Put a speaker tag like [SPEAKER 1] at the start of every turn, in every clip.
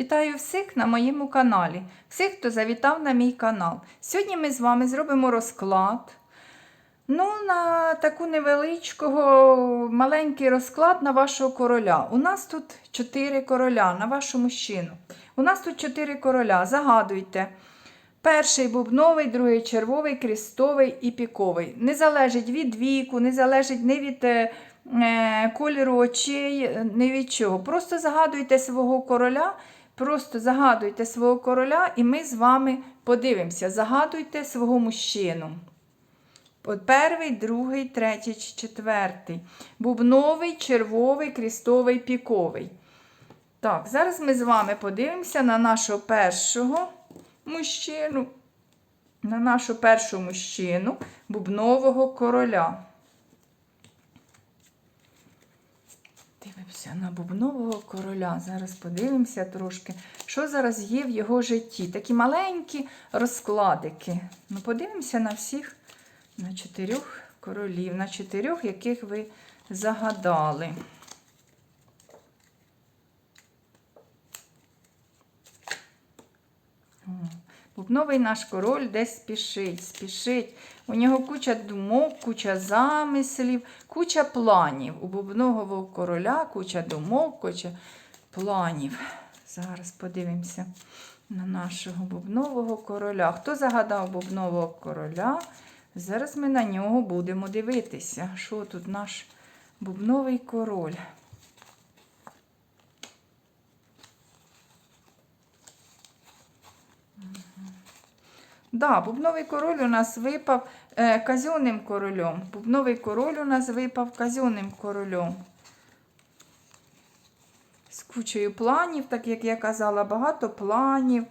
[SPEAKER 1] Вітаю всіх на моєму каналі, всіх, хто завітав на мій канал. Сьогодні ми з вами зробимо розклад. Ну, на таку невеличкого, маленький розклад на вашого короля. У нас тут чотири короля на вашу мужчину. У нас тут чотири короля. Загадуйте. Перший бубновий, другий червовий, крестовий і піковий. Не залежить від віку, не залежить не від е, е, кольору очей, не від чого. Просто загадуйте свого короля, просто загадуйте свого короля, і ми з вами подивимося. Загадуйте свого мужчину. Перший, другий, третій, четвертий. Бубновий, червовий, крестовий, піковий. Так, зараз ми з вами подивимося на нашого першого мужчину, на нашу першу мужчину бубнового короля. Дивимося на бубнового короля. Зараз подивимося трошки, що зараз є в його житті. Такі маленькі розкладики. Ну, подивимося на всіх, на чотирьох королів, на чотирьох, яких ви загадали. Бубновий наш король десь спішить, спішить. У нього куча думок, куча замислів, куча планів. У бубнового короля куча думок, куча планів. Зараз подивимося на нашого бубнового короля. Хто загадав бубнового короля? Зараз ми на нього будемо дивитися. Що тут наш бубновий король? Да, бубновий король у нас випав е, казенним королем. Бубновий король у нас випав казенним королем. З кучею планів, так як я казала, багато планів.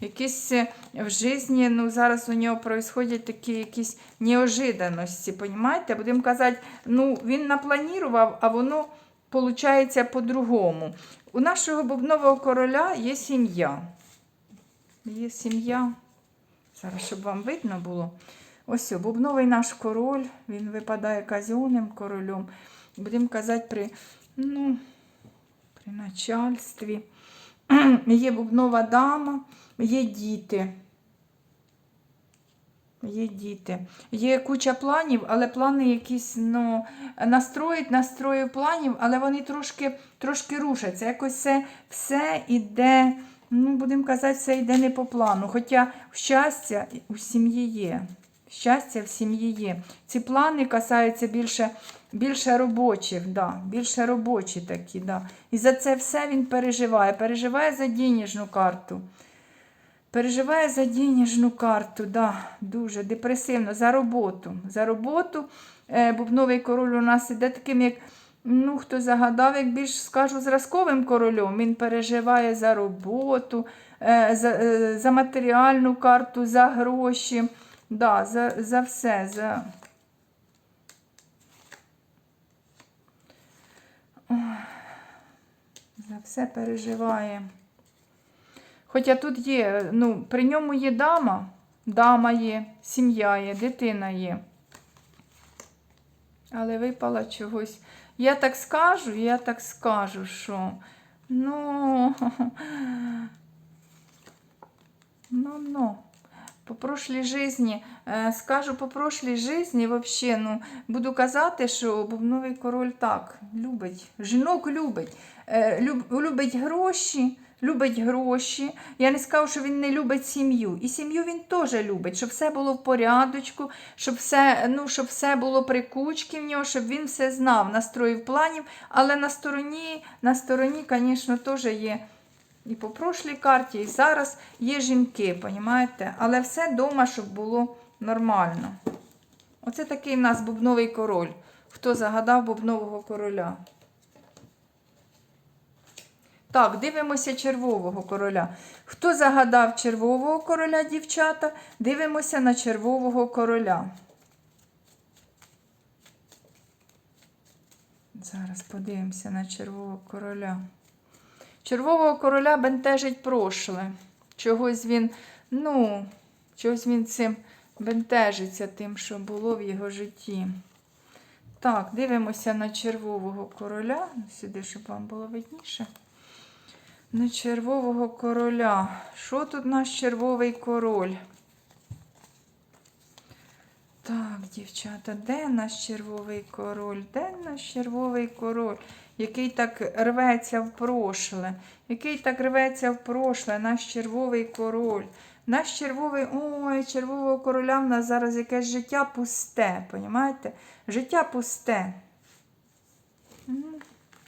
[SPEAKER 1] Якісь е, в житті, ну зараз у нього происходять такі якісь неожиданості, понімаєте? Будемо казати, ну він напланував, а воно виходить по-другому. У нашого бубнового короля є сім'я. Є сім'я. Зараз, щоб вам видно було. Ось бубновий наш король, він випадає казенним королем. Будемо казати, при, ну, при начальстві. Є бубнова дама, є діти. Є діти. Є куча планів, але плани якісь ну, настроїть, настрою планів, але вони трошки трошки рушаться. Якось все, все іде, ну, будемо казати, все йде не по плану. Хоча щастя у сім'ї є. Щастя в сім'ї є. Ці плани касаються більше, більше робочих, да, більше робочі такі. Да. І за це все він переживає. Переживає за денежну карту. Переживає за денежну карту, да, дуже депресивно, за роботу. За роботу е, бубновий король у нас іде таким, як, ну, хто загадав, як більш скажу, зразковим королем. Він переживає за роботу, е, за, е, за матеріальну карту, за гроші, да, за, за все. За... За все переживає. Хоча тут є, ну, при ньому є дама, дама є, сім'я є, дитина є. Але випала чогось. Я так скажу, я так скажу, що ну, ну, ну. По прошлій житті, е, скажу по прошлій житті, вообще, ну, буду казати, що бубновий король так любить, жінок любить, е, люб, любить гроші, любить гроші. Я не скажу, що він не любить сім'ю. І сім'ю він теж любить, щоб все було в порядочку, щоб все, ну, щоб все було при кучці в нього, щоб він все знав, настроїв планів, але на стороні, на стороні, звісно, теж є. І по прошлій карті, і зараз є жінки, понімаєте? Але все вдома, щоб було нормально. Оце такий в нас бубновий король. Хто загадав бубнового короля? Так, дивимося червового короля. Хто загадав червового короля, дівчата? Дивимося на червового короля. Зараз подивимося на червового короля. Червового короля бентежить прошле. Чогось він, ну, чогось він цим бентежиться тим, що було в його житті. Так, дивимося на червового короля. Сюди, щоб вам було видніше. На червового короля. Що тут наш червовий король? Так, дівчата, де наш червовий король? Де наш червовий король, який так рветься в прошле? Який так рветься в прошле, наш червовий король. Наш червовий, ой, червового короля в нас зараз якесь життя пусте, понімаєте? Життя пусте.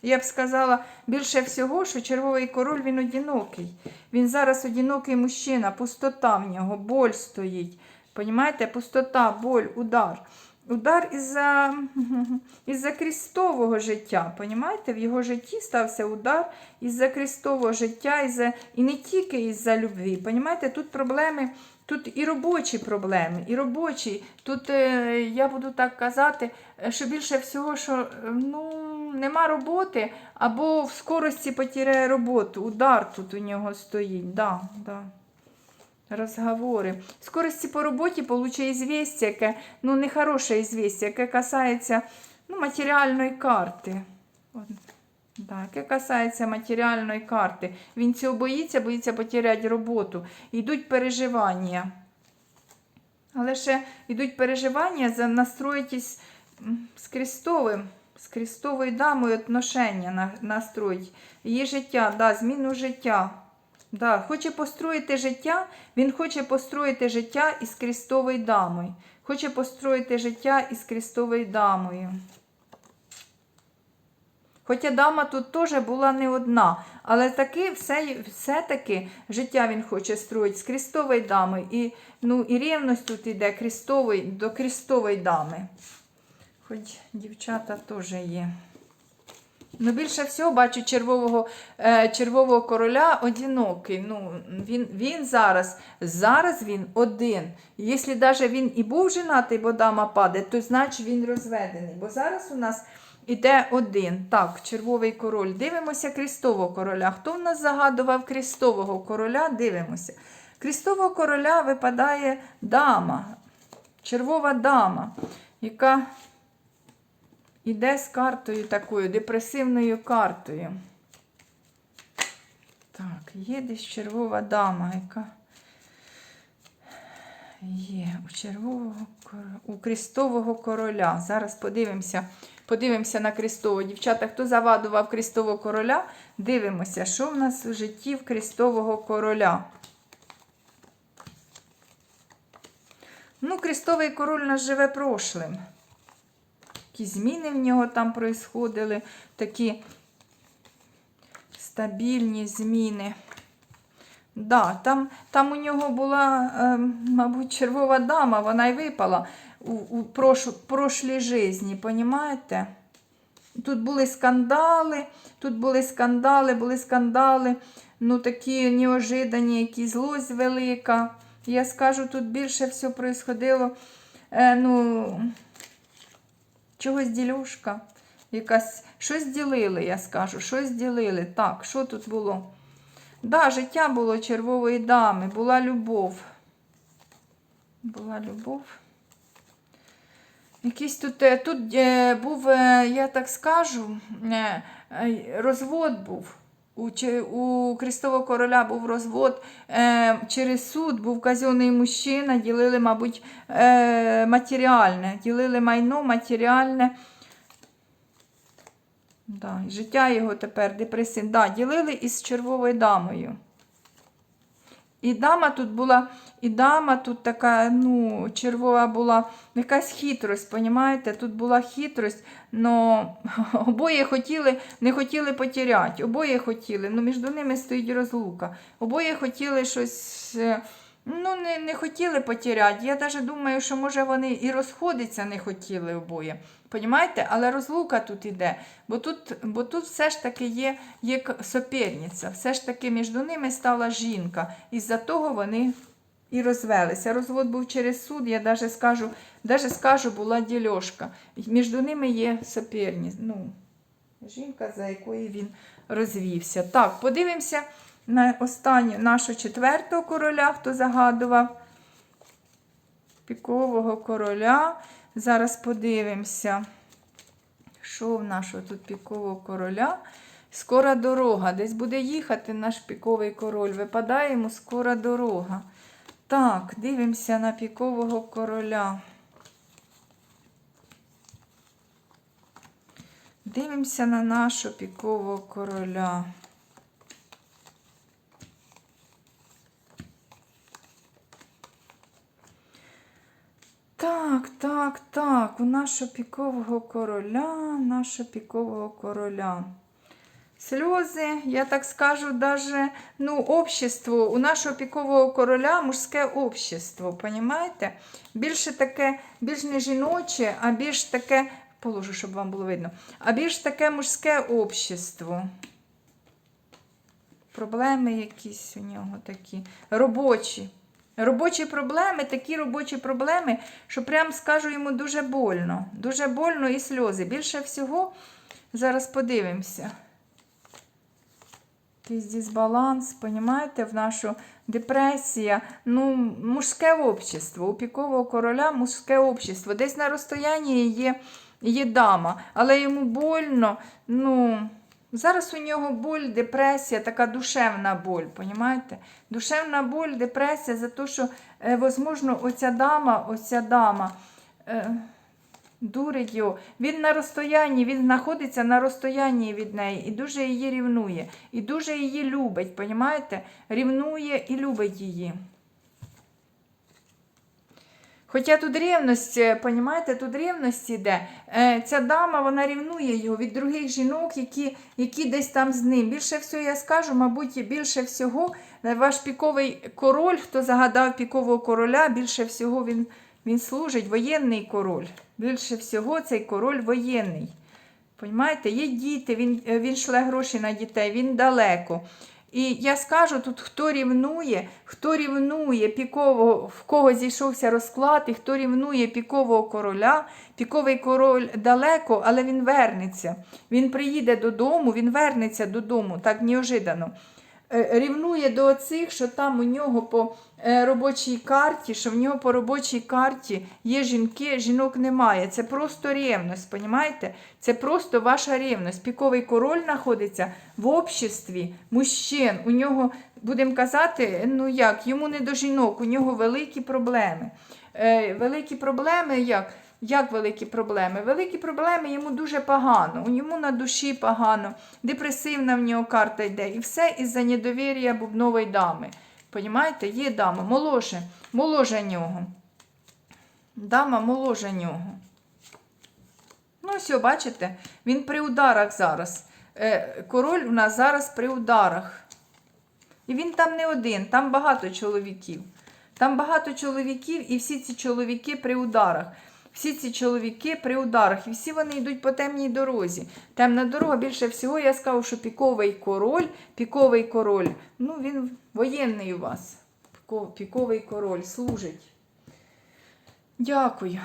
[SPEAKER 1] Я б сказала більше всього, що червовий король він одинокий. Він зараз одинокий мужчина, пустота в нього, боль стоїть. Понімаєте? Пустота, боль, удар. Удар із-за із-за крістового життя. Понімаєте? В його житті стався удар із-за крістового життя, із-за... і не тільки із-за любві. Понімаєте? Тут проблеми, тут і робочі проблеми, і робочі. Тут, е, я буду так казати, е, що більше всього, що е, ну, нема роботи, або в скорості потіряє роботу. Удар тут у нього стоїть. Да, да. Розговори. В скорості по роботі получає известие, яке, ну, нехороше известие, яке касається ну, матеріальної карти. Да, яке касається матеріальної карти. Він цього боїться, боїться потеряти роботу. Йдуть переживання. Але ще йдуть переживання за настроїтись з Крістовим, з Крістовою дамою отношення на, настроїть. Її життя, да, зміну життя. Да, хоче построїти життя, він хоче построїти життя із Крістовою дамою. Хоче построїти життя із Крістовою дамою. Хоча дама тут теж була не одна, але таки все, все-таки життя він хоче строїти з Крістовою дамою. І, ну, і рівність тут йде Крістової, до Крістової дами. Хоч дівчата теж є. Ну, більше всього бачу червового, е, червового короля одинокий. Ну, він, він зараз, зараз він один. Якщо навіть він і був женатий, бо дама падає, то значить він розведений. Бо зараз у нас іде один. Так, червовий король. Дивимося Крістового короля. Хто в нас загадував Крістового короля? Дивимося. Крістового короля випадає дама, червова дама, яка Іде з картою такою, депресивною картою. Так, є десь червова дама, яка є у червового у крістового короля. Зараз подивимося, подивимося на крістового. Дівчата, хто завадував крістового короля, дивимося, що в нас у житті в крістового короля. Ну, крістовий король нас живе прошлим які зміни в нього там происходили, такі стабільні зміни. Да, там, там у нього була, е, мабуть, червова дама, вона й випала у, у прош, прошлій житті, понімаєте? Тут були скандали, тут були скандали, були скандали, ну такі неожидані, які злость велика. Я скажу, тут більше все происходило, е, ну, чогось ділюшка. Якась, щось ділили, я скажу, щось ділили. Так, що тут було? Да, життя було червової дами, була любов. Була любов. Якийсь тут, е, тут е, був, е, я так скажу, розвод був. У, у Крістового короля був розвод е, через суд, був казенний мужчина, ділили, мабуть, е, матеріальне, ділили майно матеріальне. Да, життя його тепер депресивне. Да, ділили із червовою дамою. І дама тут була, і дама тут така, ну, червова була, якась хитрость, понімаєте? Тут була хитрость, але обоє хотіли, не хотіли потеряти, обоє хотіли, ну між ними стоїть розлука. Обоє хотіли щось, е, ну, не, не хотіли потеряти. Я навіть думаю, що може вони і розходитися не хотіли обоє. Понімаєте? Але розлука тут іде, бо тут, бо тут все ж таки є, є к- соперниця, все ж таки між ними стала жінка. Із-за того вони і розвелися. Розвод був через суд, я навіть скажу, даже скажу, була дільошка. Між ними є соперниця. Ну, жінка, за якою він розвівся. Так, подивимося на останню нашу четвертого короля, хто загадував. Пікового короля. Зараз подивимося, що в нашого тут пікового короля. Скора дорога. Десь буде їхати наш піковий король. Випадає йому скора дорога. Так, дивимося на пікового короля. Дивимося на нашого пікового короля. Так, так, так. У нашого пікового короля, нашого пікового короля. Сльози, я так скажу, даже, ну, общество, у нашого пікового короля мужське общество, понімаєте? Більше таке, більш не жіноче, а більш таке, положу, щоб вам було видно, а більш таке мужське общество. Проблеми якісь у нього такі. Робочі. Робочі проблеми, такі робочі проблеми, що прям скажу йому дуже больно. Дуже больно і сльози. Більше всього, зараз подивимося. Якийсь дисбаланс, понімаєте, в нашу депресія. Ну, мужське общество. У пікового короля мужське общество. Десь на розстоянні є, є дама, але йому больно. ну... Зараз у нього боль, депресія, така душевна боль, понімаєте? Душевна боль, депресія за те, що, е, возможно, оця дама, оця дама е, дурить його. Він на розстоянні, він знаходиться на розстоянні від неї і дуже її рівнує. І дуже її любить, понімаєте? Рівнує і любить її. Хоча тут рівність, е, понімаєте, тут рівність іде. Е, Ця дама вона рівнує його від других жінок, які, які десь там з ним. Більше всього, я скажу, мабуть, більше всього, е, ваш піковий король, хто загадав пікового короля, більше всього він, він служить, воєнний король. Більше всього цей король воєнний. Понімаєте, є діти, він, е, він шле гроші на дітей, він далеко. І я скажу тут, хто рівнує, хто рівнує пікового, в кого зійшовся розклад, і хто рівнує пікового короля. Піковий король далеко, але він вернеться. Він приїде додому, він вернеться додому, так неожиданно. Е, Рівнує до цих, що там у нього по робочій карті, що в нього по робочій карті є жінки, жінок немає. Це просто рівність, понімаєте? Це просто ваша рівність. Піковий король знаходиться в обществі мужчин. У нього, будемо казати, ну як, йому не до жінок, у нього великі проблеми. Е, великі проблеми як? Як великі проблеми? Великі проблеми йому дуже погано, у ньому на душі погано, депресивна в нього карта йде. І все із-за недовір'я бубнової дами. Понімаєте, є дама, моложе, моложе нього. Дама моложе нього. Ну, все, бачите, він при ударах зараз. Е, Король у нас зараз при ударах. І він там не один, там багато чоловіків. Там багато чоловіків, і всі ці чоловіки при ударах. Всі ці чоловіки при ударах, і всі вони йдуть по темній дорозі. Темна дорога більше всього, я скажу, що піковий король, піковий король, ну він воєнний у вас. Піковий король служить. Дякую.